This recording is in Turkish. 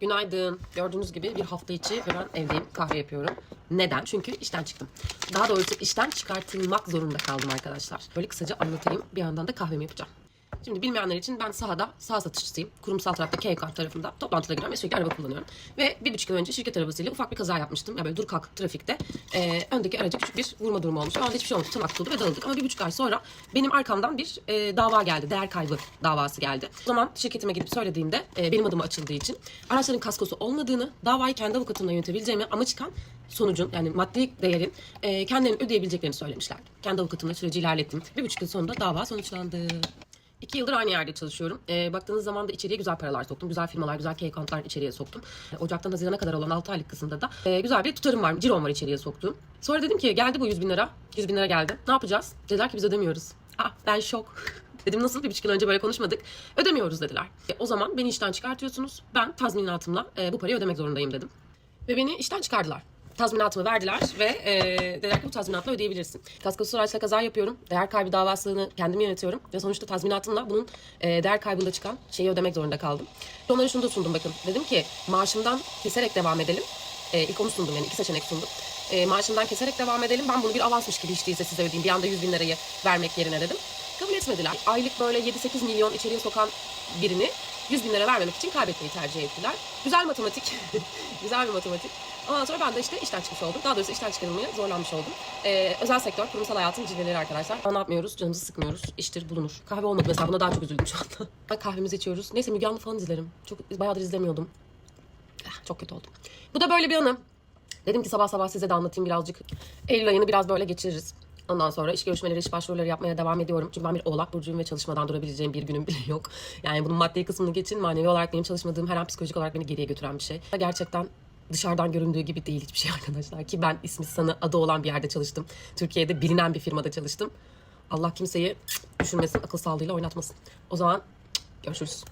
Günaydın. Gördüğünüz gibi bir hafta içi ben evdeyim kahve yapıyorum. Neden? Çünkü işten çıktım. Daha doğrusu işten çıkartılmak zorunda kaldım arkadaşlar. Böyle kısaca anlatayım. Bir yandan da kahvemi yapacağım. Şimdi bilmeyenler için ben sahada saha satışçısıyım. Kurumsal tarafta K-Kart tarafında toplantılara gidiyorum ve sürekli araba kullanıyorum. Ve bir buçuk yıl önce şirket arabasıyla ufak bir kaza yapmıştım. Ya böyle dur kalk trafikte. Ee, öndeki araca küçük bir vurma durumu olmuş. O anda hiçbir şey olmadı. Tırnak tutuldu ve dağıldık. Ama bir buçuk ay sonra benim arkamdan bir e, dava geldi. Değer kaybı davası geldi. O zaman şirketime gidip söylediğimde e, benim adıma açıldığı için araçların kaskosu olmadığını, davayı kendi avukatımla yönetebileceğimi ama çıkan sonucun yani maddi değerin e, kendilerinin ödeyebileceklerini söylemişlerdi. Kendi avukatımla süreci ilerlettim. Bir buçuk yıl sonunda dava sonuçlandı. İki yıldır aynı yerde çalışıyorum. Ee, baktığınız zaman da içeriye güzel paralar soktum. Güzel firmalar, güzel key accountlar içeriye soktum. Ee, Ocaktan Haziran'a kadar olan 6 aylık kısımda da e, güzel bir tutarım var, cirom var içeriye soktuğum. Sonra dedim ki geldi bu 100 bin lira. 100 bin lira geldi. Ne yapacağız? Dediler ki biz ödemiyoruz. Ah ben şok. Dedim nasıl bir buçuk yıl önce böyle konuşmadık. Ödemiyoruz dediler. E, o zaman beni işten çıkartıyorsunuz. Ben tazminatımla e, bu parayı ödemek zorundayım dedim. Ve beni işten çıkardılar. Tazminatımı verdiler ve e, dediler ki bu tazminatla ödeyebilirsin. Kaskosuz araçla kaza yapıyorum. Değer kaybı davasını kendim yönetiyorum. Ve sonuçta tazminatımla bunun e, değer kaybında çıkan şeyi ödemek zorunda kaldım. Onlara şunu da sundum bakın. Dedim ki maaşımdan keserek devam edelim. E, ilk onu sundum yani iki seçenek sundum. E, maaşımdan keserek devam edelim. Ben bunu bir avansmış gibi hiç değilse size ödeyeyim. Bir anda 100 bin lirayı vermek yerine dedim. Kabul etmediler. Aylık böyle 7-8 milyon içeriye sokan birini 100 bin lira vermemek için kaybetmeyi tercih ettiler. Güzel matematik. Güzel bir matematik. Ondan sonra ben de işte işten çıkmış oldum. Daha doğrusu işten çıkarılmaya zorlanmış oldum. Ee, özel sektör, kurumsal hayatın cilveleri arkadaşlar. Ne yapmıyoruz? Canımızı sıkmıyoruz. İştir bulunur. Kahve olmadı mesela. Buna daha çok üzüldüm şu anda. Kahvemizi içiyoruz. Neyse Müge Anlı falan izlerim. Çok bayağıdır izlemiyordum. Ah, çok kötü oldum. Bu da böyle bir anım. Dedim ki sabah sabah size de anlatayım birazcık. Eylül ayını biraz böyle geçiririz. Ondan sonra iş görüşmeleri, iş başvuruları yapmaya devam ediyorum. Çünkü ben bir oğlak burcuyum ve çalışmadan durabileceğim bir günüm bile yok. Yani bunun maddi kısmını geçin, manevi olarak benim çalışmadığım her an psikolojik olarak beni geriye götüren bir şey. Gerçekten dışarıdan göründüğü gibi değil hiçbir şey arkadaşlar. Ki ben ismi sanı adı olan bir yerde çalıştım. Türkiye'de bilinen bir firmada çalıştım. Allah kimseyi düşünmesin, akıl sağlığıyla oynatmasın. O zaman görüşürüz.